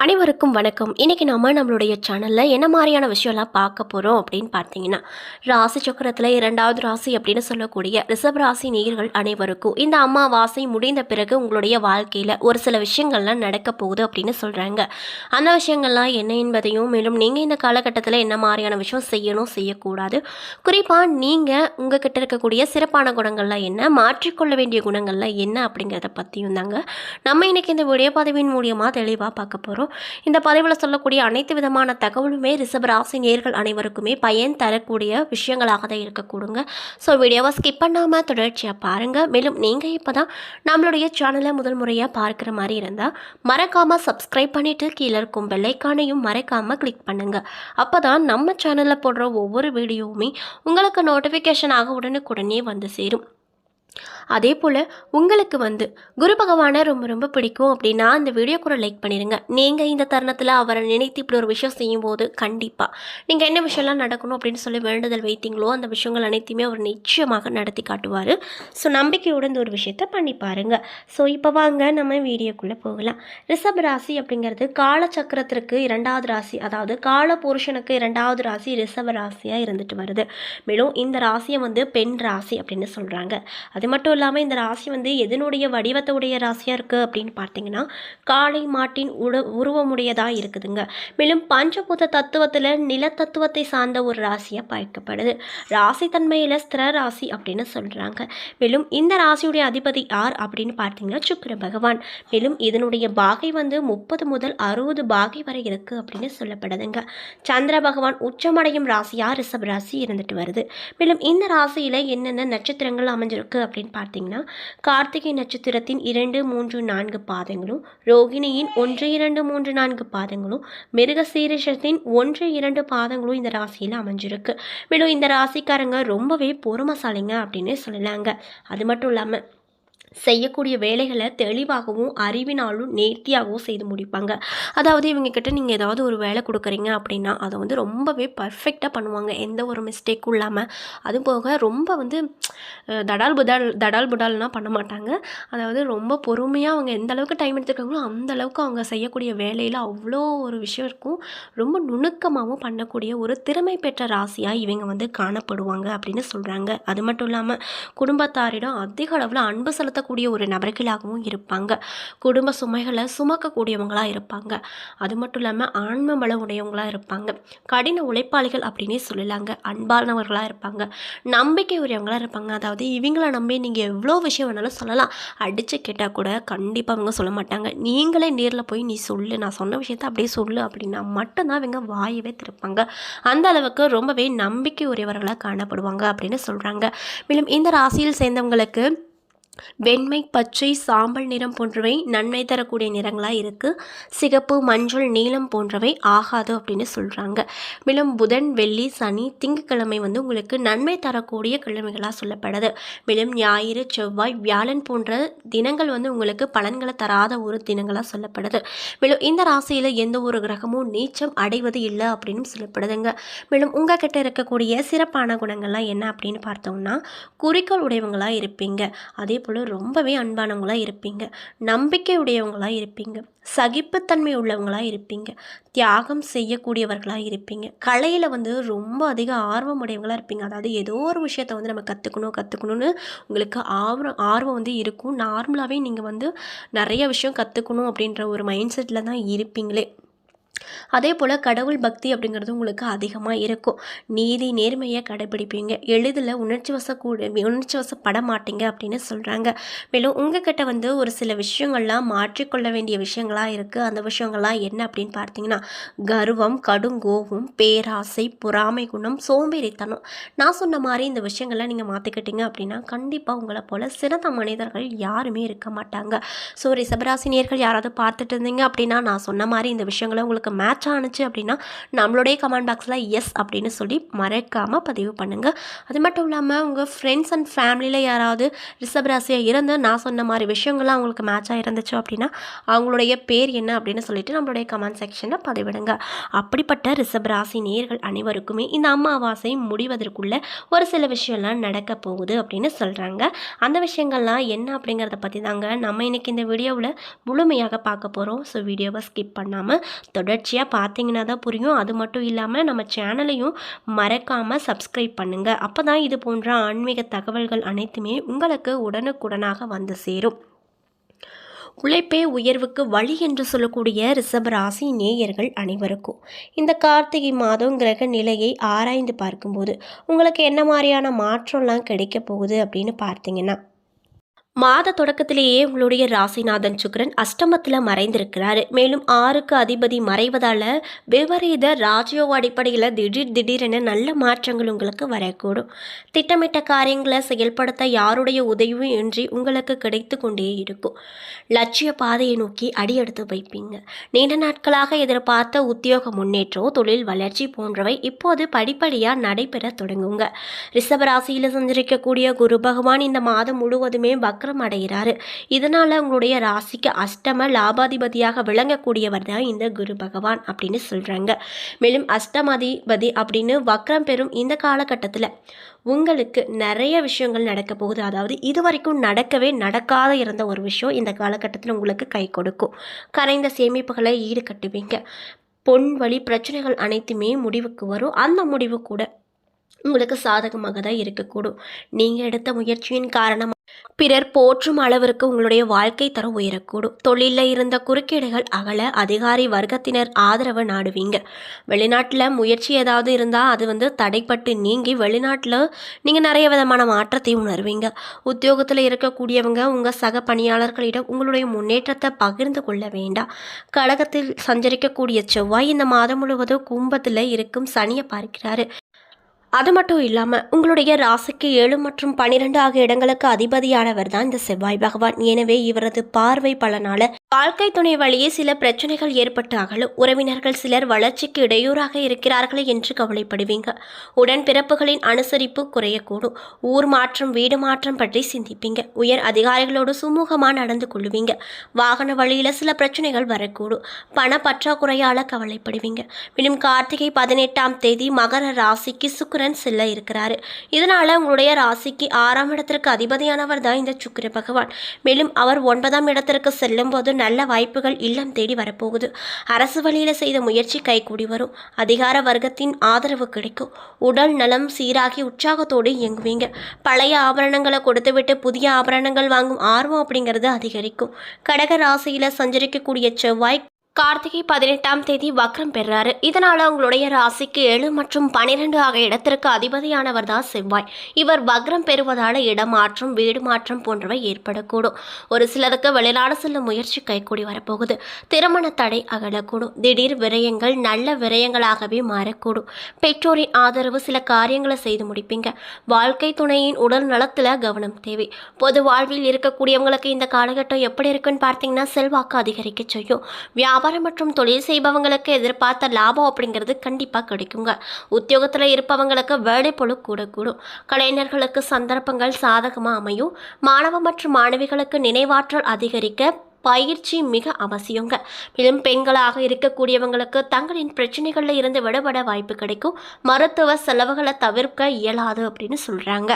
அனைவருக்கும் வணக்கம். இன்றைக்கி நம்ம நம்மளுடைய சேனலில் என்ன மாதிரியான விஷயம்லாம் பார்க்க போகிறோம் அப்படின்னு பார்த்தீங்கன்னா ராசி சக்கரத்தில் இரண்டாவது ராசி அப்படின்னு சொல்லக்கூடிய ரிஷப ராசி நேயர்கள் அனைவருக்கும் இந்த அமாவாசை முடிந்த பிறகு உங்களுடைய வாழ்க்கையில் ஒரு சில விஷயங்கள்லாம் நடக்க போகுது அப்படின்னு சொல்கிறாங்க அந்த விஷயங்கள்லாம் என்ன என்பதையும் மேலும் நீங்கள் இந்த காலகட்டத்தில் என்ன மாதிரியான விஷயம் செய்யணும் செய்யக்கூடாது. குறிப்பாக நீங்கள் உங்கள் கிட்ட இருக்கக்கூடிய சிறப்பான குணங்கள்லாம் என்ன மாற்றிக்கொள்ள வேண்டிய குணங்கள்லாம் என்ன அப்படிங்கிறத பற்றியும் தாங்க நம்ம இன்றைக்கி இந்த வீடியோ பதிவின் மூலியமாக தெளிவாக பார்க்க போகிறோம் இந்த பதிவில் சொல்லக்கூடிய அனைத்து விதமான தகவலுமே ரிஷப ராசி நேர்கள் அனைவருக்குமே பயன் தரக்கூடிய விஷயங்களாக தான் இருக்கக்கூடுங்க ஸோ வீடியோவை ஸ்கிப் பண்ணாமல் தொடர்ச்சியாக பாருங்கள் மேலும் நீங்கள் இப்போ தான் நம்மளுடைய சேனலை முதல் முறையாக பார்க்குற மாதிரி இருந்தால் மறக்காமல் சப்ஸ்கிரைப் பண்ணிவிட்டு கீழே இருக்கும் பெல்லைக்கானையும் மறக்காமல் கிளிக் பண்ணுங்கள் அப்போ தான் நம்ம சேனலில் போடுற ஒவ்வொரு வீடியோவுமே உங்களுக்கு நோட்டிஃபிகேஷனாக உடனுக்குடனே வந்து சேரும். அதே போல் உங்களுக்கு வந்து குரு பகவானை ரொம்ப ரொம்ப பிடிக்கும் அப்படின்னா அந்த வீடியோ கூட லைக் பண்ணிடுங்க நீங்கள் இந்த தருணத்தில் அவரை நினைத்து இப்படி ஒரு விஷயம் செய்யும்போது கண்டிப்பாக நீங்கள் என்ன விஷயம்லாம் நடக்கணும் அப்படின்னு சொல்லி வேண்டுதல் வைத்தீங்களோ அந்த விஷயங்கள் அனைத்தையுமே அவர் நிச்சயமாக நடத்தி காட்டுவார். ஸோ நம்பிக்கையோட இந்த ஒரு விஷயத்த பண்ணி பாருங்கள் ஸோ இப்போ வாங்க நம்ம வீடியோக்குள்ளே போகலாம். ரிஷப் ராசி அப்படிங்கிறது காலச்சக்கரத்திற்கு இரண்டாவது ராசி அதாவது கால புருஷனுக்கு இரண்டாவது ராசி ரிஷப ராசியாக இருந்துட்டு வருது. மேலும் இந்த ராசியை வந்து பெண் ராசி அப்படின்னு சொல்கிறாங்க அது மட்டும் இல்லாமல் இந்த ராசி வந்து எதனுடைய வடிவத்துடைய ராசியாக இருக்குது அப்படின்னு பார்த்தீங்கன்னா காளை மாட்டின் உட உருவமுடையதாக இருக்குதுங்க. மேலும் பஞ்சபூத தத்துவத்தில் நிலத்தத்துவத்தை சார்ந்த ஒரு ராசியாக பார்க்கப்படுது. ராசி தன்மையில் ஸ்திர ராசி அப்படின்னு சொல்கிறாங்க மேலும் இந்த ராசியுடைய அதிபதி யார் அப்படின்னு பார்த்தீங்கன்னா சுக்கர பகவான். மேலும் இதனுடைய பாகை வந்து முப்பது முதல் அறுபது பாகை வரை இருக்குது அப்படின்னு சொல்லப்படுதுங்க. சந்திர பகவான் உச்சமடையும் ராசியாக ரிஷப் ராசி இருந்துட்டு வருது. மேலும் இந்த ராசியில் என்னென்ன நட்சத்திரங்கள் அமைஞ்சிருக்கு அப்படின்னு பார்த்தீங்கன்னா கார்த்திகை நட்சத்திரத்தின் இரண்டு மூன்று நான்கு பாதங்களும் ரோகிணியின் ஒன்று இரண்டு மூன்று நான்கு பாதங்களும் மிருகசீரிஷத்தின் ஒன்று இரண்டு பாதங்களும் இந்த ராசியில் அமைஞ்சிருக்கு. மேலும் இந்த ராசிக்காரங்க ரொம்பவே பொறுமசாலிங்க அப்படின்னு சொல்லலாங்க. அது மட்டும் இல்லாமல் செய்யக்கூடிய வேலைகளை தெளிவாகவும் அறிவினாலும் நேர்த்தியாகவும் செய்து முடிப்பாங்க. அதாவது இவங்க கிட்ட நீங்கள் ஏதாவது ஒரு வேலை கொடுக்குறீங்க அப்படின்னா அதை வந்து ரொம்பவே பர்ஃபெக்டாக பண்ணுவாங்க. எந்த ஒரு மிஸ்டேக்கும் இல்லாமல் அது போக ரொம்ப வந்து தடால் புடால் தடால் புடால்னால் பண்ண மாட்டாங்க. அதாவது ரொம்ப பொறுமையாக அவங்க எந்த அளவுக்கு டைம் எடுத்துருக்காங்களோ அந்த அளவுக்கு அவங்க செய்யக்கூடிய வேலையில் அவ்வளோ ஒரு விஷயம் இருக்கும். ரொம்ப நுணுக்கமாகவும் பண்ணக்கூடிய ஒரு திறமை பெற்ற ராசியாக இவங்க வந்து காணப்படுவாங்க அப்படின்னு சொல்கிறாங்க அது மட்டும் இல்லாமல் குடும்பத்தாரிடம் அதிக அளவில் அன்பு செலுத்த செலுத்தக்கூடிய ஒரு நபர்களாகவும் இருப்பாங்க. குடும்ப சுமைகளை சுமக்கக்கூடியவங்களாக இருப்பாங்க. அது மட்டும் இல்லாமல் ஆன்ம பலம் உடையவங்களாக இருப்பாங்க. கடின உழைப்பாளிகள் அப்படின்னே சொல்லலாங்க. அன்பானவர்களாக இருப்பாங்க. நம்பிக்கை உரியவங்களாக இருப்பாங்க. அதாவது இவங்கள நம்பி நீங்கள் எவ்வளோ விஷயம் வேணாலும் சொல்லலாம். அடித்து கேட்டால் கூட கண்டிப்பாக அவங்க சொல்ல மாட்டாங்க. நீங்களே நேரில் போய் நீ சொல்லு. நான் சொன்ன விஷயத்த அப்படியே சொல்லு அப்படின்னா மட்டும்தான் இவங்க வாயவே திருப்பாங்க அந்த அளவுக்கு ரொம்பவே நம்பிக்கை உரியவர்களாக காணப்படுவாங்க அப்படின்னு சொல்கிறாங்க மேலும் இந்த ராசியில் சேர்ந்தவங்களுக்கு வெண்மை பச்சை சாம்பல் நிறம் போன்றவை நன்மை தரக்கூடிய நிறங்களாக இருக்குது சிகப்பு மஞ்சள் நீலம் போன்றவை ஆகாது அப்படின்னு சொல்கிறாங்க மேலும் புதன் வெள்ளி சனி திங்கட்கிழமை வந்து உங்களுக்கு நன்மை தரக்கூடிய கிழமைகளாக சொல்லப்படுது. மேலும் ஞாயிறு செவ்வாய் வியாழன் போன்ற தினங்கள் வந்து உங்களுக்கு பலன்களை தராத ஒரு தினங்களாக சொல்லப்படுது. மேலும் இந்த ராசியில் எந்த ஒரு கிரகமும் நீச்சம் அடைவது இல்லை அப்படின்னு சொல்லப்படுதுங்க. மேலும் உங்கள் கிட்ட இருக்கக்கூடிய சிறப்பான குணங்கள்லாம் என்ன அப்படின்னு பார்த்தோம்னா குறிக்கோள் உடையவங்களாக இருப்பீங்க. அதே போல் ரொம்பவே அன்பானவங்களாக இருப்பீங்க. நம்பிக்கை உடையவங்களாக இருப்பீங்க. சகிப்புத்தன்மை உள்ளவங்களாக இருப்பீங்க. தியாகம் செய்யக்கூடியவர்களாக இருப்பீங்க. கலையில் வந்து ரொம்ப அதிக ஆர்வம் உடையவங்களாக இருப்பீங்க. அதாவது ஏதோ ஒரு விஷயத்தை வந்து நம்ம கற்றுக்கணும் கற்றுக்கணும்னு உங்களுக்கு ஆர்வம் ஆர்வம் வந்து இருக்கும். நார்மலாகவே நீங்கள் வந்து நிறைய விஷயம் கற்றுக்கணும் அப்படின்ற ஒரு மைண்ட் செட்டில் தான் இருப்பீங்களே. அதே போல் கடவுள் பக்தி அப்படிங்கிறது உங்களுக்கு அதிகமாக இருக்கும். நீதி நேர்மையை கடைபிடிப்பீங்க. எளிதில் உணர்ச்சி வசக்கூட உணர்ச்சி வசப்பட மாட்டீங்க அப்படின்னு சொல்கிறாங்க மேலும் உங்ககிட்ட வந்து ஒரு சில விஷயங்கள்லாம் மாற்றிக்கொள்ள வேண்டிய விஷயங்களாக இருக்குது அந்த விஷயங்கள்லாம் என்ன அப்படின்னு பார்த்தீங்கன்னா கர்வம் கடுங்கோவம் பேராசை பொறாமை குணம் சோம்பேறித்தனம். நான் சொன்ன மாதிரி இந்த விஷயங்கள்லாம் நீங்கள் மாற்றிக்கிட்டீங்க அப்படின்னா கண்டிப்பாக உங்களை போல் சிறந்த மனிதர்கள் யாருமே இருக்க மாட்டாங்க. ஸோ ரிசபராசினியர்கள் யாராவது பார்த்துட்டு இருந்தீங்க அப்படின்னா நான் சொன்ன மாதிரி இந்த விஷயங்களை உங்களுக்கு உங்களுக்கு மேட்ச் ஆணுச்சு அப்படின்னா நம்மளுடைய கமெண்ட் பாக்ஸில் எஸ் அப்படின்னு சொல்லி மறக்காமல் பதிவு பண்ணுங்கள் அது மட்டும் இல்லாமல் உங்கள் ஃப்ரெண்ட்ஸ் அண்ட் ஃபேமிலியில் யாராவது ரிஷபராசியாக இருந்து நான் சொன்ன மாதிரி விஷயங்கள்லாம் அவங்களுக்கு மேட்சாக இருந்துச்சு அப்படின்னா அவங்களுடைய பேர் என்ன அப்படின்னு சொல்லிட்டு நம்மளுடைய கமெண்ட் செக்ஷனில் பதிவிடுங்க. அப்படிப்பட்ட ரிஷபராசி நேர்கள் அனைவருக்குமே இந்த அம்மாவாசை முடிவதற்குள்ள ஒரு சில விஷயம்லாம் நடக்க போகுது அப்படின்னு சொல்கிறாங்க அந்த விஷயங்கள்லாம் என்ன அப்படிங்கிறத பற்றி தாங்க நம்ம இன்றைக்கி இந்த வீடியோவில் முழுமையாக பார்க்க போகிறோம் ஸோ வீடியோவை ஸ்கிப் பண்ணாமல் தொடர்ச்சியாக பார்த்தீங்கன்னா தான் புரியும். அது மட்டும் இல்லாமல் நம்ம சேனலையும் மறக்காமல் சப்ஸ்கிரைப் பண்ணுங்கள் அப்போ தான் இது போன்ற ஆன்மீக தகவல்கள் அனைத்துமே உங்களுக்கு உடனுக்குடனாக வந்து சேரும். உழைப்பே உயர்வுக்கு வழி என்று சொல்லக்கூடிய ரிஷபராசி நேயர்கள் அனைவருக்கும் இந்த கார்த்திகை மாதம் கிரக நிலையை ஆராய்ந்து பார்க்கும்போது உங்களுக்கு என்ன மாதிரியான மாற்றம்லாம் கிடைக்க போகுது அப்படின்னு பார்த்தீங்கன்னா மாத தொடக்கத்திலேயே உங்களுடைய ராசிநாதன் சுக்கரன் அஷ்டமத்தில் மறைந்திருக்கிறாரு. மேலும் ஆறுக்கு அதிபதி மறைவதால் விபரீத ராஜயோக அடிப்படையில் திடீர் திடீரென நல்ல மாற்றங்கள் உங்களுக்கு வரக்கூடும். திட்டமிட்ட காரியங்களை செயல்படுத்த யாருடைய உதவியும் இன்றி உங்களுக்கு கிடைத்து கொண்டே இருக்கும். லட்சிய பாதையை நோக்கி அடியெடுத்து வைப்பீங்க. நீண்ட நாட்களாக எதிர்பார்த்த உத்தியோக முன்னேற்றம் தொழில் வளர்ச்சி போன்றவை இப்போது படிப்படியாக நடைபெற தொடங்குங்க. ரிஷபராசியில் சஞ்சரிக்கக்கூடிய குரு பகவான் இந்த மாதம் முழுவதுமே வக்ரம் அடைகிறாரு இதனால உங்களுடைய ராசிக்கு அஷ்டம லாபாதிபதியாக விளங்கக்கூடியவர் தான் இந்த குரு பகவான் அப்படின்னு சொல்றாங்க. மேலும் அஷ்டமாதிபதி அப்படின்னு வக்ரம் பெறும் இந்த காலகட்டத்தில் உங்களுக்கு நிறைய விஷயங்கள் நடக்க போகுது. அதாவது இது வரைக்கும் நடக்கவே நடக்காத இருந்த ஒரு விஷயம் இந்த காலகட்டத்தில் உங்களுக்கு கை கொடுக்கும். கரைந்த சேமிப்புகளை ஈடுகட்டுவீங்க. பொன் வழி பிரச்சனைகள் அனைத்துமே முடிவுக்கு வரும். அந்த முடிவு கூட உங்களுக்கு சாதகமாக தான் இருக்கக்கூடும். நீங்கள் எடுத்த முயற்சியின் காரணமாக பிறர் போற்றும் அளவிற்கு உங்களுடைய வாழ்க்கை தரம் உயரக்கூடும். தொழிலில் இருந்த குறுக்கீடுகள் அகல அதிகாரி வர்க்கத்தினர் ஆதரவு நாடுவீங்க. வெளிநாட்டில் முயற்சி ஏதாவது இருந்தால் அது வந்து தடைப்பட்டு நீங்கி வெளிநாட்டில் நீங்கள் நிறைய விதமான மாற்றத்தை உணர்வீங்க. உத்தியோகத்தில் இருக்கக்கூடியவங்க உங்கள் சக பணியாளர்களிடம் உங்களுடைய முன்னேற்றத்தை பகிர்ந்து கொள்ள வேண்டாம். கழகத்தில் சஞ்சரிக்கக்கூடிய செவ்வாய் இந்த மாதம் முழுவதும் கும்பத்தில் இருக்கும் சனியை பார்க்கிறாரு. அது மட்டும் இல்லாமல் உங்களுடைய ராசிக்கு ஏழு மற்றும் பனிரெண்டு ஆகிய இடங்களுக்கு அதிபதியானவர் தான் இந்த செவ்வாய் பகவான். எனவே இவரது பார்வை பலனால வாழ்க்கை துணை வழியே சில பிரச்சனைகள் ஏற்பட்டு அகலும் உறவினர்கள் சிலர் வளர்ச்சிக்கு இடையூறாக இருக்கிறார்கள் என்று கவலைப்படுவீங்க. உடன் பிறப்புகளின் அனுசரிப்பு குறையக்கூடும். ஊர் மாற்றம் வீடு மாற்றம் பற்றி சிந்திப்பீங்க. உயர் அதிகாரிகளோடு சுமூகமாக நடந்து கொள்ளுவீங்க வாகன வழியில் சில பிரச்சனைகள் வரக்கூடும். பண பற்றாக்குறையால் கவலைப்படுவீங்க. மேலும் கார்த்திகை பதினெட்டாம் தேதி மகர ராசிக்கு சுக்கு செல்ல இருக்கிறாரு. இதனால உங்களுடைய ராசிக்கு ஆறாம் இடத்திற்கு அதிபதியானவர் தான் இந்த சுக்கிர பகவான். மேலும் அவர் ஒன்பதாம் இடத்திற்கு செல்லும் போது நல்ல வாய்ப்புகள் இல்லம் தேடி வரப்போகுது. அரசு வழியில் செய்த முயற்சி கைகூடி வரும். அதிகார வர்க்கத்தின் ஆதரவு கிடைக்கும். உடல் நலம் சீராகி உற்சாகத்தோடு இயங்குவீங்க. பழைய ஆபரணங்களை கொடுத்துவிட்டு புதிய ஆபரணங்கள் வாங்கும் ஆர்வம் அப்படிங்கிறது அதிகரிக்கும். கடக ராசியில் சஞ்சரிக்கக்கூடிய செவ்வாய் கார்த்திகை பதினெட்டாம் தேதி வக்ரம் பெறாரு. இதனால உங்களுடைய ராசிக்கு ஏழு மற்றும் பனிரெண்டு ஆகிய இடத்திற்கு அதிபதியானவர் தான் செவ்வாய். இவர் வக்ரம் பெறுவதால இடமாற்றம் வீடு மாற்றம் போன்றவை ஏற்படக்கூடும். ஒரு சிலருக்கு வெளிநாடு செல்லும் முயற்சி கைகூடி வரப்போகுது. திருமண தடை அகலக்கூடும். திடீர் விரயங்கள் நல்ல விரயங்களாகவே மாறக்கூடும். பெற்றோரின் ஆதரவு சில காரியங்களை செய்து முடிப்பீங்க. வாழ்க்கை துணையின் உடல் நலத்தில் கவனம் தேவை. பொது வாழ்வில் இருக்கக்கூடியவங்களுக்கு இந்த காலகட்டம் எப்படி இருக்குன்னு பார்த்தீங்கன்னா செல்வாக்கு அதிகரிக்க செய்யும். வியாபாரம் மற்றும் தொழில் செய்பவங்களுக்கு எதிர்பார்த்த லாபம் அப்படிங்கிறது கண்டிப்பாக கிடைக்குங்க. உத்தியோகத்தில் இருப்பவங்களுக்கு வேலை பொழு கூடக்கூடும் கலைஞர்களுக்கு சந்தர்ப்பங்கள் சாதகமாக அமையும். மாணவ மற்றும் மாணவிகளுக்கு நினைவாற்றல் அதிகரிக்க பயிற்சி மிக அவசியங்க. மேலும் பெண்களாக இருக்கக்கூடியவங்களுக்கு தங்களின் பிரச்சனைகளில் இருந்து விடுபட வாய்ப்பு கிடைக்கும். மருத்துவ செலவுகளை தவிர்க்க இயலாது அப்படின்னு சொல்கிறாங்க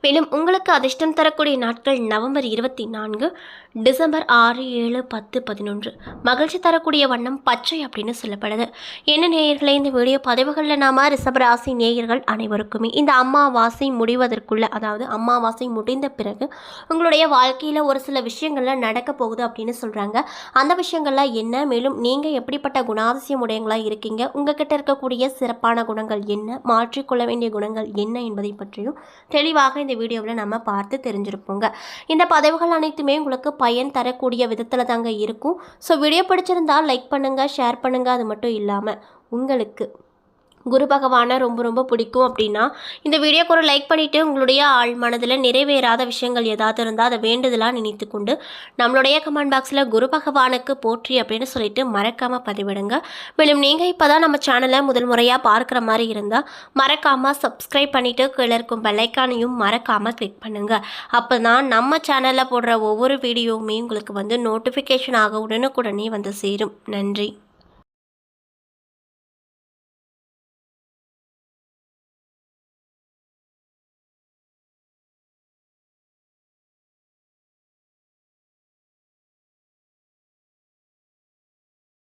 மேலும் உங்களுக்கு அதிர்ஷ்டம் தரக்கூடிய நாட்கள் நவம்பர் இருபத்தி நான்கு டிசம்பர் ஆறு ஏழு பத்து பதினொன்று. மகிழ்ச்சி தரக்கூடிய வண்ணம் பச்சை அப்படின்னு சொல்லப்படுது. என்ன நேயர்களே இந்த வீடியோ பதிவுகளில் நாம ரிஷபராசி நேயர்கள் அனைவருக்குமே இந்த அம்மாவாசை முடிவதற்குள்ள அதாவது அம்மாவாசை முடிந்த பிறகு உங்களுடைய வாழ்க்கையில் ஒரு சில விஷயங்கள்லாம் நடக்க போகுது அப்படின்னு சொல்கிறாங்க அந்த விஷயங்கள்லாம் என்ன? மேலும் நீங்கள் எப்படிப்பட்ட குணாதிசயம் உடையங்களாக இருக்கீங்க? உங்ககிட்ட இருக்கக்கூடிய சிறப்பான குணங்கள் என்ன? மாற்றிக்கொள்ள வேண்டிய குணங்கள் என்ன என்பதை பற்றியும் தெளிவாக இந்த வீடியோவில் நம்ம பார்த்து தெரிஞ்சிருப்போங்க. இந்த பதிவுகள் அனைத்துமே உங்களுக்கு பயன் தரக்கூடிய விதத்தில் தாங்க இருக்கும். ஸோ வீடியோ பிடிச்சிருந்தால் லைக் பண்ணுங்கள் ஷேர் பண்ணுங்கள் அது மட்டும் இல்லாமல் உங்களுக்கு குரு பகவானை ரொம்ப ரொம்ப பிடிக்கும் அப்படின்னா இந்த வீடியோக்கு ஒரு லைக் பண்ணிவிட்டு உங்களுடைய ஆள் மனதில் நிறைவேறாத விஷயங்கள் ஏதாவது இருந்தால் அதை வேண்டுதலாக நினைத்து கொண்டு நம்மளுடைய கமெண்ட் பாக்ஸில் குரு பகவானுக்கு போற்றி அப்படின்னு சொல்லிட்டு மறக்காமல் பதிவிடுங்க. மேலும் நீங்கள் இப்போ தான் நம்ம சேனலை முதல் முறையாக பார்க்குற மாதிரி இருந்தால் மறக்காமல் சப்ஸ்கிரைப் பண்ணிவிட்டு கீழே இருக்கும் பெல்லைக்கானையும் மறக்காமல் கிளிக் பண்ணுங்கள் அப்போ தான் நம்ம சேனலில் போடுற ஒவ்வொரு வீடியோவுமே உங்களுக்கு வந்து நோட்டிஃபிகேஷன் ஆக உடனுக்குடனே வந்து சேரும். நன்றி.